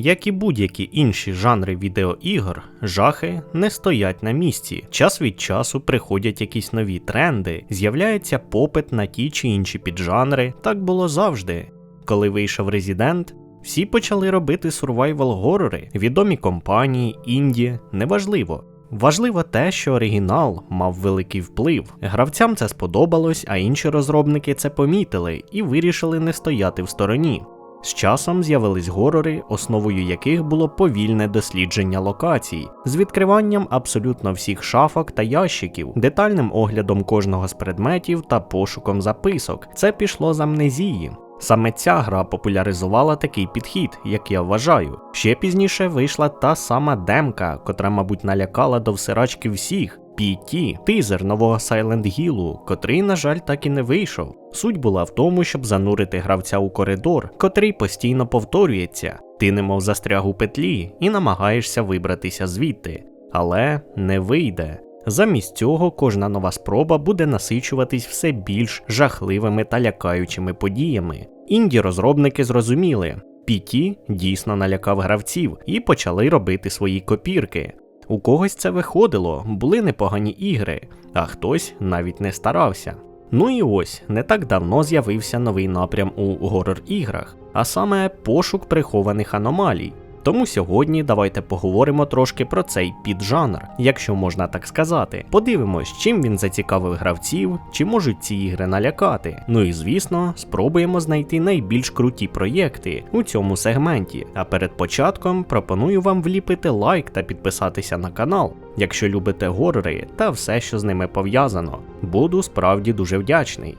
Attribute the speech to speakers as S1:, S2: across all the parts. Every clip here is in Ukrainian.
S1: Як і будь-які інші жанри відеоігор, жахи не стоять на місці. Час від часу приходять якісь нові тренди, з'являється попит на ті чи інші піджанри. Так було завжди. Коли вийшов Resident, всі почали робити сурвайвал горори, відомі компанії, інді, неважливо. Важливо те, що оригінал мав великий вплив. Гравцям це сподобалось, а інші розробники це помітили і вирішили не стояти в стороні. З часом з'явились горори, основою яких було повільне дослідження локацій, з відкриванням абсолютно всіх шафок та ящиків, детальним оглядом кожного з предметів та пошуком записок. Це пішло з амнезії. Саме ця гра популяризувала такий підхід, як я вважаю. Ще пізніше вийшла та сама демка, котра, мабуть, налякала до всирачки всіх. PT – тизер нового Silent Hill, котрий, на жаль, так і не вийшов. Суть була в тому, щоб занурити гравця у коридор, котрий постійно повторюється. Ти немов застряг у петлі і намагаєшся вибратися звідти, але не вийде. Замість цього кожна нова спроба буде насичуватись все більш жахливими та лякаючими подіями. Інді розробники зрозуміли, PT дійсно налякав гравців і почали робити свої копірки. У когось це виходило, були непогані ігри, а хтось навіть не старався. Ну і ось не так давно з'явився новий напрям у горор-іграх, а саме пошук прихованих аномалій. Тому сьогодні давайте поговоримо трошки про цей піджанр, якщо можна так сказати. Подивимось, чим він зацікавив гравців, чи можуть ці ігри налякати. Ну і звісно, спробуємо знайти найбільш круті проєкти у цьому сегменті. А перед початком пропоную вам вліпити лайк та підписатися на канал, якщо любите горори та все, що з ними пов'язано. Буду справді дуже вдячний.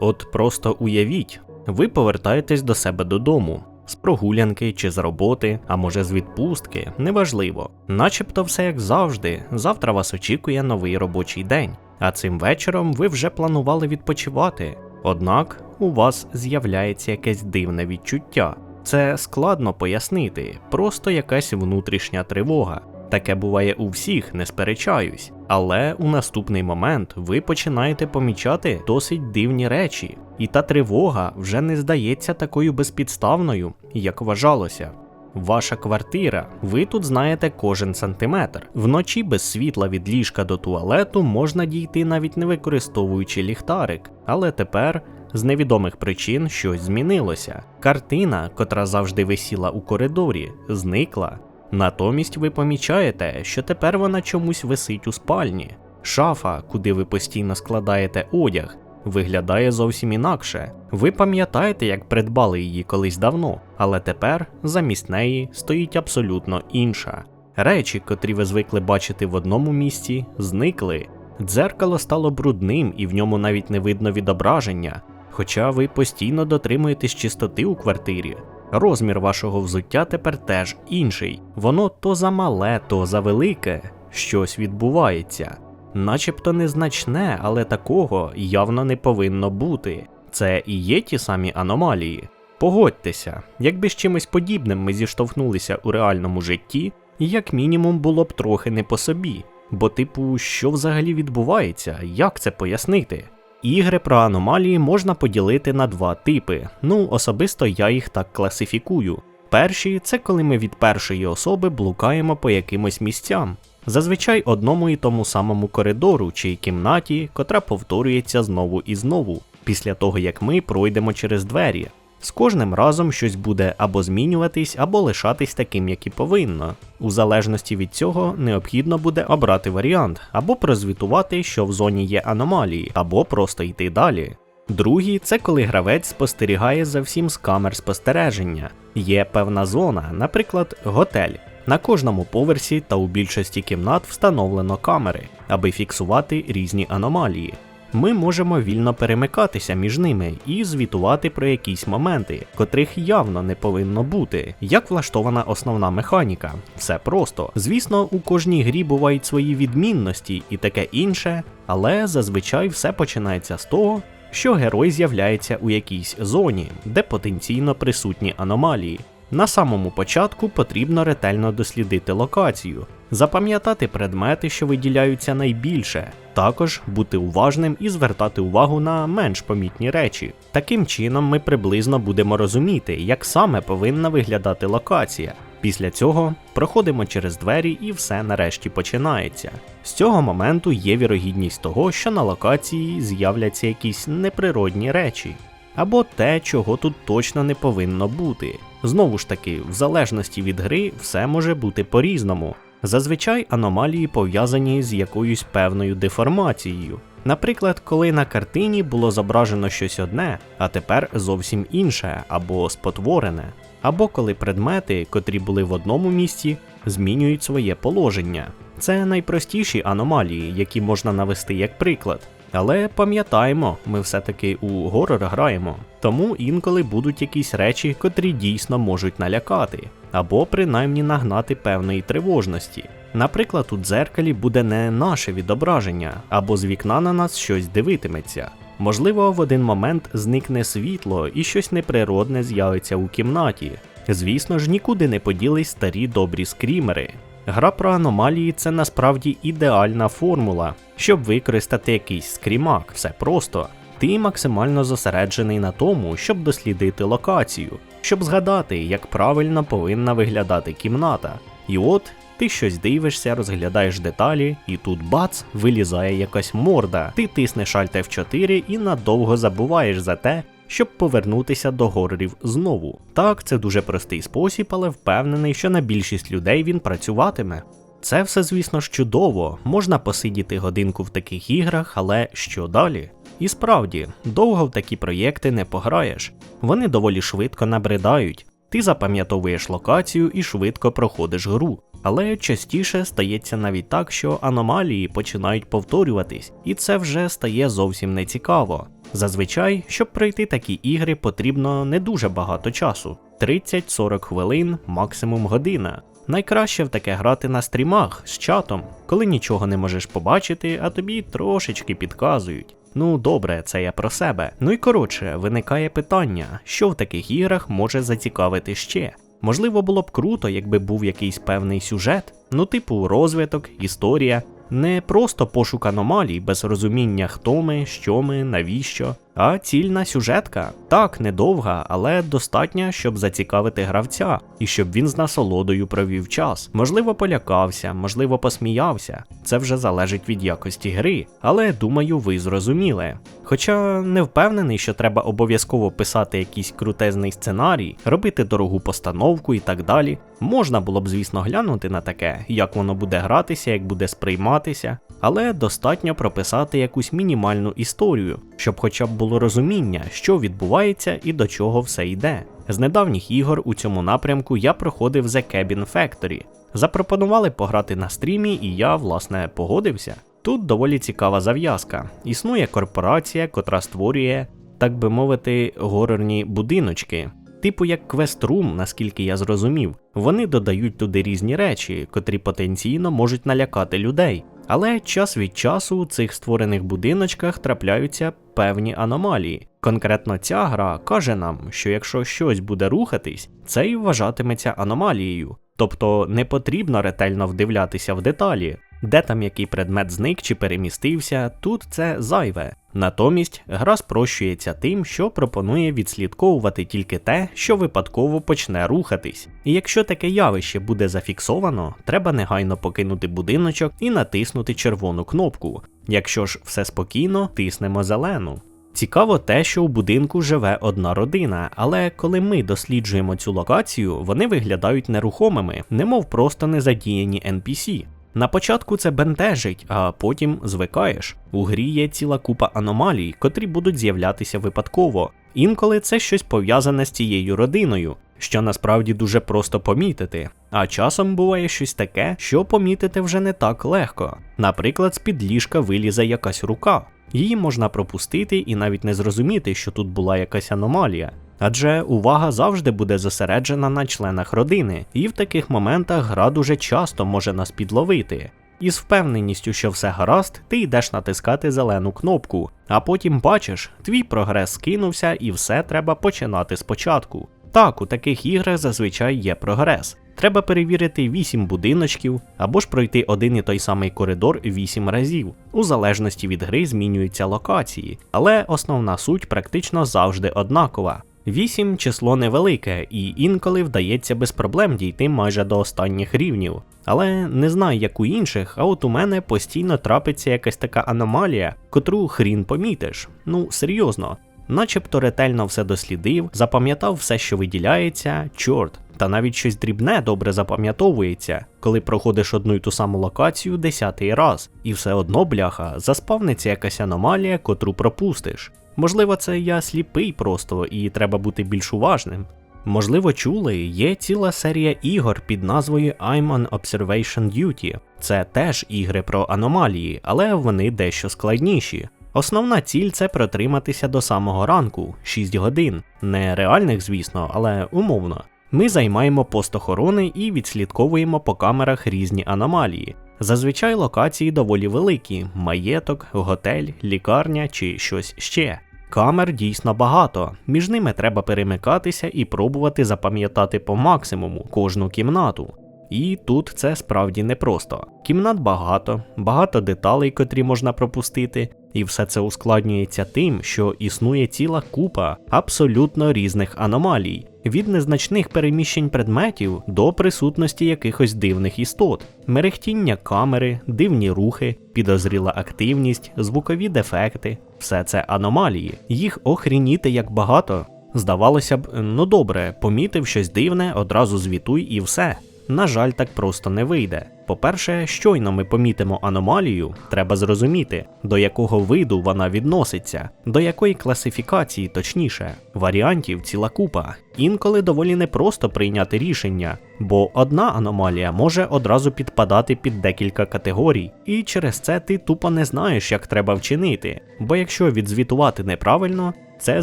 S1: От просто уявіть, ви повертаєтесь до себе додому. З прогулянки чи з роботи, а може з відпустки, неважливо. Начебто все як завжди, завтра вас очікує новий робочий день, а цим вечором ви вже планували відпочивати. Однак у вас з'являється якесь дивне відчуття. Це складно пояснити, просто якась внутрішня тривога. Таке буває у всіх, не сперечаюсь. Але у наступний момент ви починаєте помічати досить дивні речі, і та тривога вже не здається такою безпідставною, як вважалося. Ваша квартира, ви тут знаєте кожен сантиметр. Вночі без світла від ліжка до туалету можна дійти навіть не використовуючи ліхтарик, але тепер з невідомих причин щось змінилося. Картина, котра завжди висіла у коридорі, зникла. Натомість ви помічаєте, що тепер вона чомусь висить у спальні. Шафа, куди ви постійно складаєте одяг, виглядає зовсім інакше. Ви пам'ятаєте, як придбали її колись давно, але тепер замість неї стоїть абсолютно інша. Речі, котрі ви звикли бачити в одному місці, зникли. Дзеркало стало брудним і в ньому навіть не видно відображення, хоча ви постійно дотримуєтесь чистоти у квартирі. Розмір вашого взуття тепер теж інший. Воно то замале, то завелике. Щось відбувається. Начебто незначне, але такого явно не повинно бути. Це і є ті самі аномалії. Погодьтеся, якби з чимось подібним ми зіштовхнулися у реальному житті, як мінімум було б трохи не по собі. Бо, типу, що взагалі відбувається, як це пояснити? Ігри про аномалії можна поділити на два типи. Ну, особисто я їх так класифікую. Перші це коли ми від першої особи блукаємо по якимось місцям, зазвичай одному і тому самому коридору чи кімнаті, котра повторюється знову і знову, після того як ми пройдемо через двері. З кожним разом щось буде або змінюватись, або лишатись таким, як і повинно. У залежності від цього необхідно буде обрати варіант, або прозвітувати, що в зоні є аномалії, або просто йти далі. Другий це коли гравець спостерігає за всім з камер спостереження. Є певна зона, наприклад, готель. На кожному поверсі та у більшості кімнат встановлено камери, аби фіксувати різні аномалії. Ми можемо вільно перемикатися між ними і звітувати про якісь моменти, котрих явно не повинно бути. Як влаштована основна механіка? Все просто. Звісно, у кожній грі бувають свої відмінності і таке інше, але зазвичай все починається з того, що герой з'являється у якійсь зоні, де потенційно присутні аномалії. На самому початку потрібно ретельно дослідити локацію, запам'ятати предмети, що виділяються найбільше, також бути уважним і звертати увагу на менш помітні речі. Таким чином, ми приблизно будемо розуміти, як саме повинна виглядати локація. Після цього проходимо через двері і все нарешті починається. З цього моменту є вірогідність того, що на локації з'являться якісь неприродні речі, або те, чого тут точно не повинно бути. Знову ж таки, в залежності від гри, все може бути по-різному. Зазвичай аномалії пов'язані з якоюсь певною деформацією. Наприклад, коли на картині було зображено щось одне, а тепер зовсім інше або спотворене, або коли предмети, котрі були в одному місці, змінюють своє положення. Це найпростіші аномалії, які можна навести як приклад. Але пам'ятаємо, ми все-таки у горор граємо, тому інколи будуть якісь речі, котрі дійсно можуть налякати, або принаймні нагнати певної тривожності. Наприклад, у дзеркалі буде не наше відображення, або з вікна на нас щось дивитиметься. Можливо, в один момент зникне світло і щось неприродне з'явиться у кімнаті. Звісно ж, нікуди не поділись старі добрі скрімери. Гра про аномалії це насправді ідеальна формула, щоб використати якийсь скрімак, все просто. Ти максимально зосереджений на тому, щоб дослідити локацію, щоб згадати, як правильно повинна виглядати кімната. І от ти щось дивишся, розглядаєш деталі, і тут бац, вилізає якась морда. Ти тиснеш Alt F4 і надовго забуваєш за те, щоб повернутися до горорів знову. Так, це дуже простий спосіб, але впевнений, що на більшість людей він працюватиме. Це все, звісно чудово, можна посидіти годинку в таких іграх, але що далі? І справді, довго в такі проєкти не пограєш, вони доволі швидко набридають. Ти запам'ятовуєш локацію і швидко проходиш гру. Але частіше стається навіть так, що аномалії починають повторюватись, і це вже стає зовсім нецікаво. Зазвичай, щоб пройти такі ігри, потрібно не дуже багато часу 30-40 хвилин, максимум година. Найкраще в таке грати на стрімах з чатом, коли нічого не можеш побачити, а тобі трошечки підказують. Ну добре, це я про себе. Ну і коротше, виникає питання, що в таких іграх може зацікавити ще. Можливо, було б круто, якби був якийсь певний сюжет, ну типу розвиток, історія, не просто пошук аномалій без розуміння, хто ми, що ми, навіщо, а цільна сюжетка. Так, недовга, але достатня, щоб зацікавити гравця, і щоб він з насолодою провів час. Можливо, полякався, можливо, посміявся. Це вже залежить від якості гри, але думаю, ви зрозуміли. Хоча не впевнений, що треба обов'язково писати якийсь крутезний сценарій, робити дорогу постановку і так далі. Можна було б, звісно, глянути на таке, як воно буде гратися, як буде сприйматися, але достатньо прописати якусь мінімальну історію, щоб хоча б було розуміння, що відбувається і до чого все йде. З недавніх ігор у цьому напрямку я проходив The Cabin Factory. Запропонували пограти на стрімі, і я, власне, погодився. Тут доволі цікава зав'язка. Існує корпорація, котра створює, так би мовити, горорні будиночки. Типу як квеструм, наскільки я зрозумів, вони додають туди різні речі, котрі потенційно можуть налякати людей. Але час від часу у цих створених будиночках трапляються певні аномалії. Конкретно ця гра каже нам, що якщо щось буде рухатись, це і вважатиметься аномалією. Тобто не потрібно ретельно вдивлятися в деталі, де там який предмет зник чи перемістився, тут це зайве. Натомість гра спрощується тим, що пропонує відслідковувати тільки те, що випадково почне рухатись. І якщо таке явище буде зафіксовано, треба негайно покинути будиночок і натиснути червону кнопку. Якщо ж все спокійно, тиснемо зелену. Цікаво те, що у будинку живе одна родина, але коли ми досліджуємо цю локацію, вони виглядають нерухомими, немов просто незадіяні NPC. На початку це бентежить, а потім звикаєш. У грі є ціла купа аномалій, котрі будуть з'являтися випадково. Інколи це щось пов'язане з цією родиною, що насправді дуже просто помітити. А часом буває щось таке, що помітити вже не так легко. Наприклад, з під ліжка вилізе якась рука. Її можна пропустити і навіть не зрозуміти, що тут була якась аномалія. Адже увага завжди буде зосереджена на членах родини, і в таких моментах гра дуже часто може нас підловити. Із впевненістю, що все гаразд, ти йдеш натискати зелену кнопку, а потім бачиш, твій прогрес скинувся і все треба починати спочатку. Так, у таких іграх зазвичай є прогрес. Треба перевірити 8 будиночків або ж пройти один і той самий коридор 8 разів. У залежності від гри змінюються локації, але основна суть практично завжди однакова. 8 число невелике, і інколи вдається без проблем дійти майже до останніх рівнів. Але не знаю, як у інших, а от у мене постійно трапиться якась така аномалія, котру хрін помітиш. Ну серйозно, начебто ретельно все дослідив, запам'ятав все, що виділяється, чорт. Та навіть щось дрібне добре запам'ятовується, коли проходиш одну й ту саму локацію десятий раз, і все одно, бляха, заспавниться якась аномалія, котру пропустиш. Можливо, це я сліпий просто і треба бути більш уважним. Можливо, чули, є ціла серія ігор під назвою I'm on Observation Duty. Це теж ігри про аномалії, але вони дещо складніші. Основна ціль це протриматися до самого ранку, 6 годин. Не реальних, звісно, але умовно. Ми займаємо пост охорони і відслідковуємо по камерах різні аномалії. Зазвичай локації доволі великі: маєток, готель, лікарня чи щось ще. Камер дійсно багато, між ними треба перемикатися і пробувати запам'ятати по максимуму кожну кімнату. І тут це справді непросто. Кімнат багато, багато деталей, котрі можна пропустити, і все це ускладнюється тим, що існує ціла купа абсолютно різних аномалій, від незначних переміщень предметів до присутності якихось дивних істот, мерехтіння камери, дивні рухи, підозріла активність, звукові дефекти все це аномалії, їх охрініти як багато. Здавалося б, ну добре, помітив щось дивне, одразу звітуй і все. На жаль, так просто не вийде. По-перше, щойно ми помітимо аномалію, треба зрозуміти, до якого виду вона відноситься, до якої класифікації, точніше, варіантів ціла купа. Інколи доволі непросто прийняти рішення, бо одна аномалія може одразу підпадати під декілька категорій, і через це ти тупо не знаєш, як треба вчинити. Бо якщо відзвітувати неправильно, це,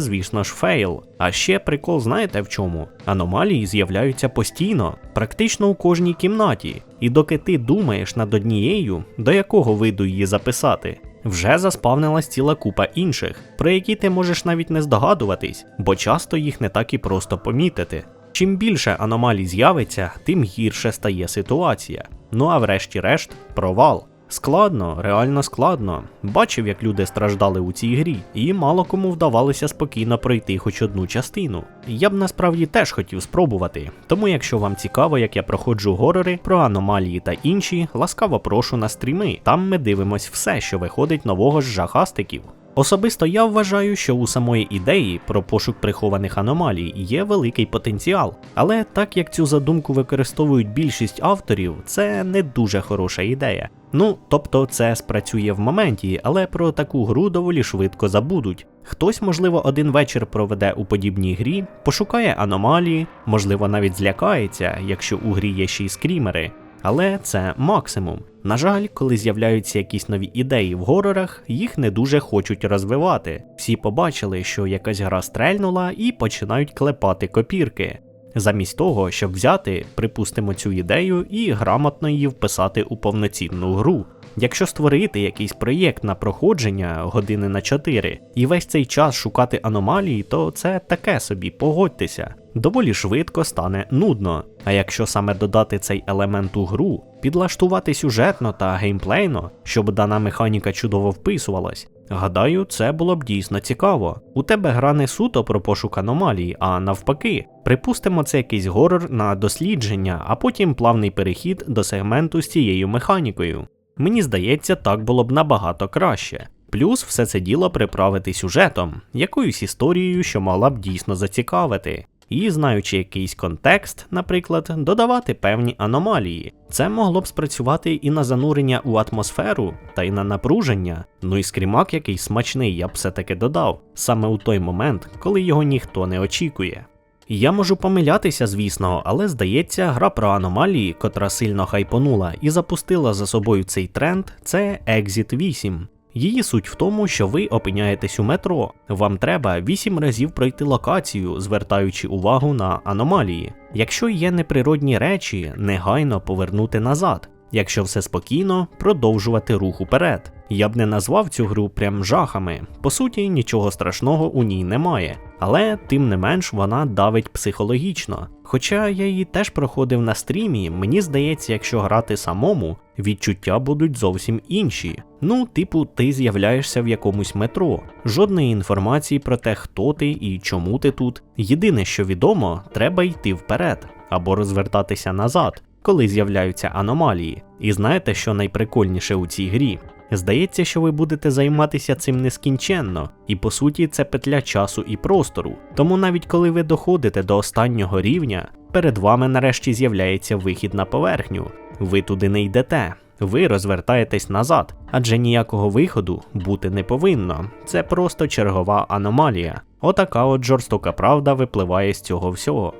S1: звісно ж, фейл. А ще прикол, знаєте в чому? Аномалії з'являються постійно, практично у кожній кімнаті. І доки ти думаєш над однією, до якого виду її записати, вже заспавнилась ціла купа інших, про які ти можеш навіть не здогадуватись, бо часто їх не так і просто помітити. Чим більше аномалій з'явиться, тим гірше стає ситуація. Ну а врешті-решт, провал. Складно, реально складно. Бачив, як люди страждали у цій грі, і мало кому вдавалося спокійно пройти хоч одну частину. Я б насправді теж хотів спробувати. Тому, якщо вам цікаво, як я проходжу горори про аномалії та інші, ласкаво прошу на стріми. Там ми дивимось все, що виходить нового з жахастиків. Особисто я вважаю, що у самої ідеї про пошук прихованих аномалій є великий потенціал, але так як цю задумку використовують більшість авторів, це не дуже хороша ідея. Ну, тобто це спрацює в моменті, але про таку гру доволі швидко забудуть. Хтось, можливо, один вечір проведе у подібній грі, пошукає аномалії, можливо, навіть злякається, якщо у грі є ще й скрімери. Але це максимум. На жаль, коли з'являються якісь нові ідеї в горорах, їх не дуже хочуть розвивати. Всі побачили, що якась гра стрельнула і починають клепати копірки. Замість того, щоб взяти, припустимо, цю ідею і грамотно її вписати у повноцінну гру. Якщо створити якийсь проєкт на проходження години на 4 і весь цей час шукати аномалії, то це таке собі, погодьтеся. Доволі швидко стане нудно. А якщо саме додати цей елемент у гру, підлаштувати сюжетно та геймплейно, щоб дана механіка чудово вписувалась, гадаю, це було б дійсно цікаво. У тебе гра не суто про пошук аномалій, а навпаки, припустимо, це якийсь горор на дослідження, а потім плавний перехід до сегменту з цією механікою. Мені здається, так було б набагато краще. Плюс все це діло приправити сюжетом, якоюсь історією, що могла б дійсно зацікавити. І, знаючи якийсь контекст, наприклад, додавати певні аномалії. Це могло б спрацювати і на занурення у атмосферу, та й на напруження. Ну і скрімак який смачний, я б все-таки додав, саме у той момент, коли його ніхто не очікує. Я можу помилятися, звісно, але здається, гра про аномалії, котра сильно хайпонула і запустила за собою цей тренд, це Exit 8. Її суть в тому, що ви опиняєтесь у метро. Вам треба 8 разів пройти локацію, звертаючи увагу на аномалії. Якщо є неприродні речі, негайно повернути назад. Якщо все спокійно, продовжувати рух уперед. Я б не назвав цю гру прям жахами. По суті, нічого страшного у ній немає, але тим не менш вона давить психологічно. Хоча я її теж проходив на стрімі, мені здається, якщо грати самому, відчуття будуть зовсім інші. Ну, типу, ти з'являєшся в якомусь метро, жодної інформації про те, хто ти і чому ти тут. Єдине, що відомо, треба йти вперед або розвертатися назад, коли з'являються аномалії. І знаєте, що найприкольніше у цій грі? Здається, що ви будете займатися цим нескінченно, і по суті це петля часу і простору. Тому навіть коли ви доходите до останнього рівня, перед вами нарешті з'являється вихід на поверхню. Ви туди не йдете. Ви розвертаєтесь назад, адже ніякого виходу бути не повинно. Це просто чергова аномалія. Отака от жорстока правда випливає з цього всього.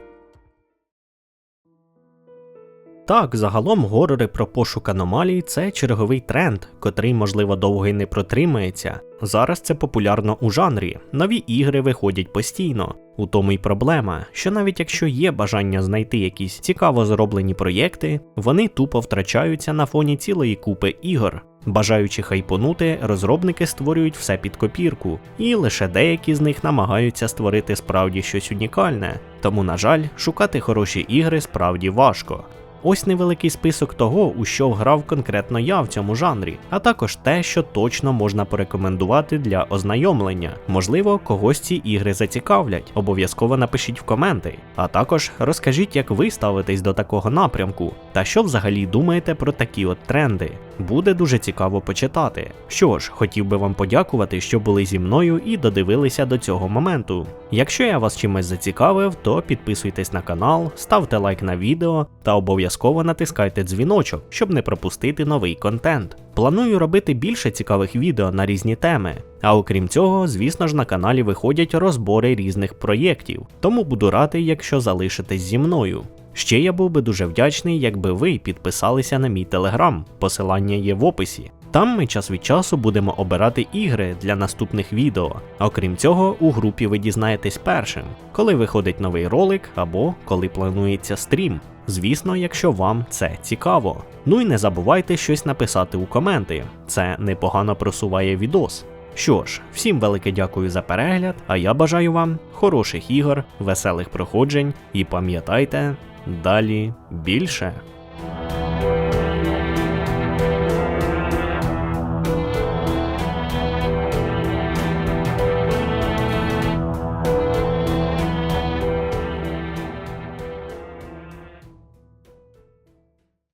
S1: Так, загалом горори про пошук аномалій це черговий тренд, котрий, можливо, довго й не протримається. Зараз це популярно у жанрі, нові ігри виходять постійно. У тому й проблема, що навіть якщо є бажання знайти якісь цікаво зроблені проєкти, вони тупо втрачаються на фоні цілої купи ігор. Бажаючи хайпонути, розробники створюють все під копірку, і лише деякі з них намагаються створити справді щось унікальне. Тому, на жаль, шукати хороші ігри справді важко. Ось невеликий список того, у що грав конкретно я в цьому жанрі, а також те, що точно можна порекомендувати для ознайомлення. Можливо, когось ці ігри зацікавлять. Обов'язково напишіть в коменти. А також розкажіть, як ви ставитесь до такого напрямку, та що взагалі думаєте про такі от тренди. Буде дуже цікаво почитати. Що ж, хотів би вам подякувати, що були зі мною і додивилися до цього моменту. Якщо я вас чимось зацікавив, то підписуйтесь на канал, ставте лайк на відео та обов'язково натискайте дзвіночок, щоб не пропустити новий контент. Планую робити більше цікавих відео на різні теми. А окрім цього, звісно ж, на каналі виходять розбори різних проєктів, тому буду радий, якщо залишитесь зі мною. Ще я був би дуже вдячний, якби ви підписалися на мій телеграм, посилання є в описі. Там ми час від часу будемо обирати ігри для наступних відео. Окрім цього, у групі ви дізнаєтесь першим, коли виходить новий ролик або коли планується стрім. Звісно, якщо вам це цікаво. Ну і не забувайте щось написати у коменти, це непогано просуває відос. Що ж, всім велике дякую за перегляд, а я бажаю вам хороших ігор, веселих проходжень і пам'ятайте, далі більше.